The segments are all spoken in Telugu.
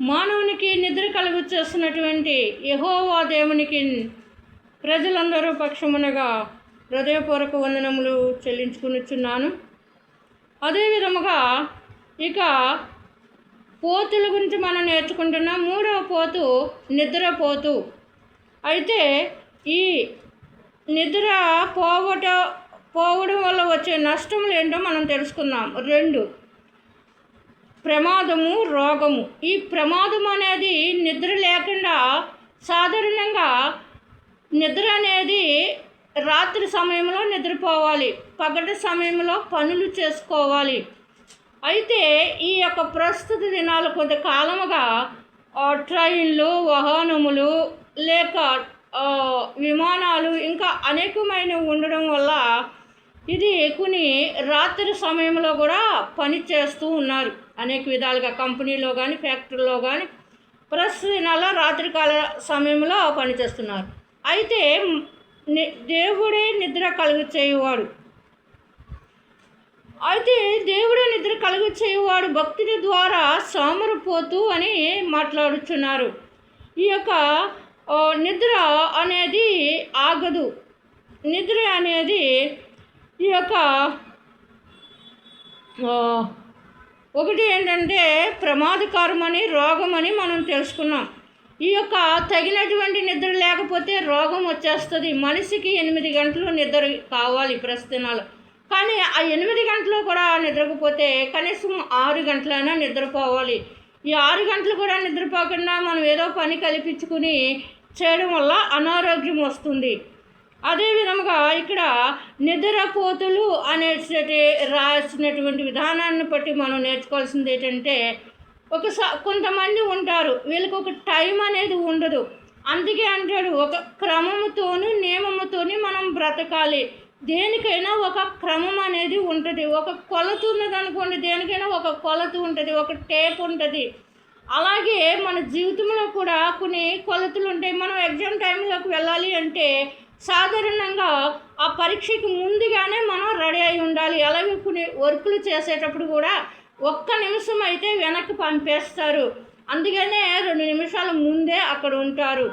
మానవునికి నిద్ర కలుగు చేస్తున్నటువంటి యహోవా దేవునికి ప్రజలందరూ పక్షమునగా హృదయపూర్వక వందనములు చెల్లించుకునిచున్నాను. అదేవిధముగా ఇక పోతుల గురించి మనం నేర్చుకుంటున్నాం మూడవ పోతు నిద్రపోతు అయితే ఈ నిద్ర పోవట పోవడం వల్ల వచ్చే నష్టములు ఏంటో మనం తెలుసుకుందాం. రెండు ప్రమాదము రోగము. ఈ ప్రమాదం అనేది నిద్ర లేకుండా సాధారణంగా నిద్ర అనేది రాత్రి సమయంలో నిద్రపోవాలి. పగటి సమయంలో పనులు చేసుకోవాలి. అయితే ఈ యొక్క ప్రస్తుత దినాలు కొంతకాలముగా కాలముగా ట్రైన్లు వాహనములు లేక విమానాలు ఇంకా అనేకమైనవి ఉండడం వల్ల ఇది కొన్ని రాత్రి సమయంలో కూడా పని చేస్తూ ఉన్నారు. అనేక విధాలుగా కంపెనీలో కానీ ఫ్యాక్టరీలో కానీ ప్రస్తుత దినాల్లో రాత్రికాల సమయంలో పనిచేస్తున్నారు. అయితే దేవుడే నిద్ర కలుగు చేయువాడు అయితే దేవుడే నిద్ర కలుగు చేయువాడు భక్తుని ద్వారా సోమరపోతూ అని మాట్లాడుచున్నారు. ఈ యొక్క నిద్ర అనేది ఆగదు. నిద్ర అనేది ఈ యొక్క ఒకటి ఏంటంటే ప్రమాదకరమని రోగమని మనం తెలుసుకున్నాం. ఈ యొక్క తగినటువంటి నిద్ర లేకపోతే రోగం వచ్చేస్తుంది. మనిషికి ఎనిమిది గంటలు నిద్ర కావాలి ప్రస్తుతనాలు కానీ ఆ ఎనిమిది గంటలు కూడా నిద్రకపోతే కనీసం ఆరు గంటలైనా నిద్రపోవాలి. ఈ ఆరు గంటలు కూడా నిద్రపోకుండా మనం ఏదో పని కల్పించుకుని చేయడం వల్ల అనారోగ్యం వస్తుంది. అదే విధముగా ఇక్కడ నిద్రపోతులు అనేటి రాసినటువంటి విధానాన్ని బట్టి మనం నేర్చుకోవాల్సింది ఏంటంటే ఒక స- కొంతమంది ఉంటారు వీళ్ళకి ఒక టైం అనేది ఉండదు. అందుకే అంటాడు ఒక క్రమముతోను నియమముతోని మనం బ్రతకాలి. దేనికైనా ఒక క్రమం అనేది ఉంటుంది. ఒక కొలత ఉన్నది అనుకోండి దేనికైనా ఒక కొలత ఉంటుంది ఒక టేప్ ఉంటుంది. అలాగే మన జీవితంలో కూడా కొన్ని కొలతలు ఉంటాయి. మనం ఎగ్జామ్ టైంలోకి వెళ్ళాలి అంటే సాధారణంగా ఆ పరీక్షకి ముందుగానే మనం రెడీ అయి ఉండాలి. అలాగే కొన్ని వర్కులు చేసేటప్పుడు కూడా ఒక్క నిమిషం అయితే వెనక్కి పంపేస్తారు. అందుకనే రెండు నిమిషాల ముందే అక్కడ ఉంటారు.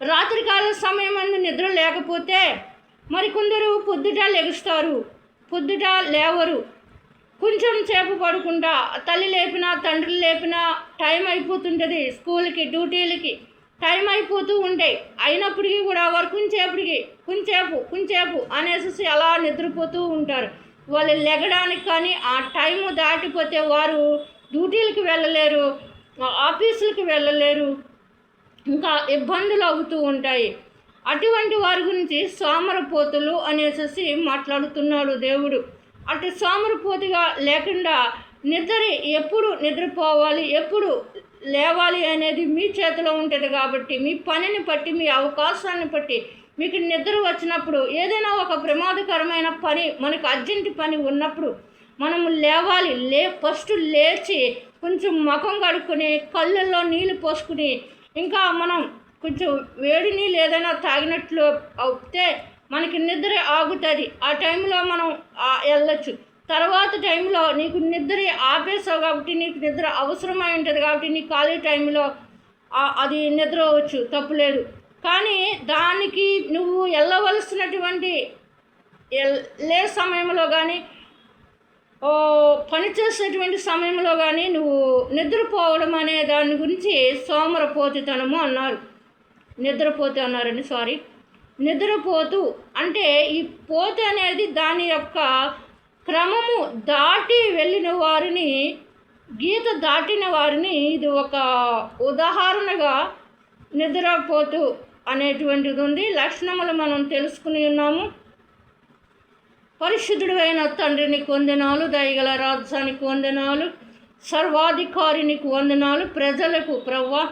రాత్రికాల సమయం అందు నిద్ర లేకపోతే మరికొందరు పొద్దుట లెగుస్తారు. పొద్దుట లేవరు. కొంచెం సేపు పడుకుంటా తల్లి లేపినా తండ్రి లేపినా టైం అయిపోతుంటుంది స్కూల్కి డ్యూటీలకి. టైం అయిపోతూ ఉంటాయి అయినప్పటికీ కూడా వారు కొంచేపటికి కొంచేపు కొంచేపు అనేసి అలా నిద్రపోతూ ఉంటారు. వాళ్ళు లెగడానికి కానీ ఆ టైము దాటిపోతే వారు డ్యూటీలకు వెళ్ళలేరు ఆఫీసులకు వెళ్ళలేరు ఇంకా ఇబ్బందులు అవుతూ ఉంటాయి. అటువంటి వారి గురించి సోమరపోతులు అనేసి మాట్లాడుతున్నాడు దేవుడు. అటు సోమరపోతుగా లేకుండా నిద్ర ఎప్పుడు నిద్రపోవాలి ఎప్పుడు లేవాలి అనేది మీ చేతిలో ఉంటుంది కాబట్టి మీ పనిని బట్టి మీ అవకాశాన్ని బట్టి మీకు నిద్ర వచ్చినప్పుడు ఏదైనా ఒక ప్రమాదకరమైన పని మనకు అర్జెంట్ పని ఉన్నప్పుడు మనము లేవాలి లే ఫస్ట్ లేచి కొంచెం ముఖం కడుక్కొని కళ్ళల్లో నీళ్ళు పోసుకుని ఇంకా మనం కొంచెం వేడి నీళ్ళు ఏదైనా తాగినట్లు అవుతే మనకి నిద్ర ఆగుతుంది. ఆ టైంలో మనం వెళ్ళచ్చు. తర్వాత టైంలో నీకు నిద్ర ఆపేసావు కాబట్టి నీకు నిద్ర అవసరమై ఉంటుంది కాబట్టి నీ ఖాళీ టైంలో అది నిద్ర అవ్వచ్చు తప్పులేదు కానీ దానికి నువ్వు వెళ్ళవలసినటువంటి లే సమయంలో కానీ ఓ పని చేసేటువంటి సమయంలో కానీ నువ్వు నిద్రపోవడం అనే దాని గురించి సోమరపోతితనము అన్నారు. నిద్రపోతే అన్నారండి సారీ. నిద్రపోతూ అంటే ఈ పోతే అనేది దాని యొక్క క్రమము దాటి వెళ్ళిన వారిని గీత దాటిన వారిని ఇది ఒక ఉదాహరణగా నిద్రపోతూ అనేటువంటిది ఉంది. లక్షణములు మనం తెలుసుకుని ఉన్నాము. పరిశుద్ధుడు అయిన తండ్రిని కొందనాలు దయగల రాజానికి వందనాలు సర్వాధికారినికి వందనాలు ప్రజలకు ప్రవ్వా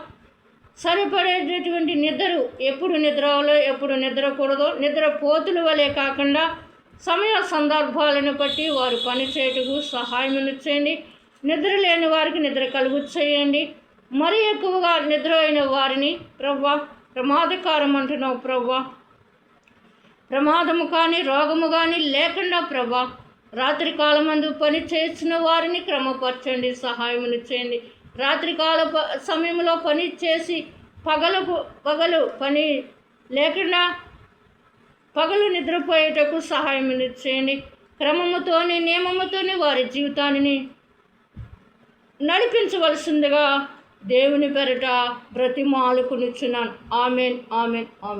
సరిపడేటటువంటి నిద్ర ఎప్పుడు నిద్రలో ఎప్పుడు నిద్రకూడదో నిద్ర పోతుల వలె కాకుండా సమయ సందర్భాలను బట్టి వారు పనిచేయటకు సహాయం చేయండి. నిద్ర లేని వారికి నిద్ర కలుగు చేయండి. మరీ ఎక్కువగా నిద్ర అయిన వారిని ప్రవ్వా ప్రమాదకారం అంటున్నావు ప్రవ్వా. ప్రమాదము కానీ రోగము కానీ లేకుండా ప్రభా రాత్రి కాలమందు పని చేసిన వారిని క్రమపరచండి సహాయమును చేయండి. రాత్రికాల ప సమయంలో పని చేసి పగలు పగలు పని లేకుండా పగలు నిద్రపోయేటకు సహాయం చేయండి. క్రమముతోని నియమముతోని వారి జీవితాన్ని నడిపించవలసిందిగా దేవుని పెరట బ్రతిమాలుకునిచ్చున్నాను ఆమెన్ ఆమెన్ ఆమెన్.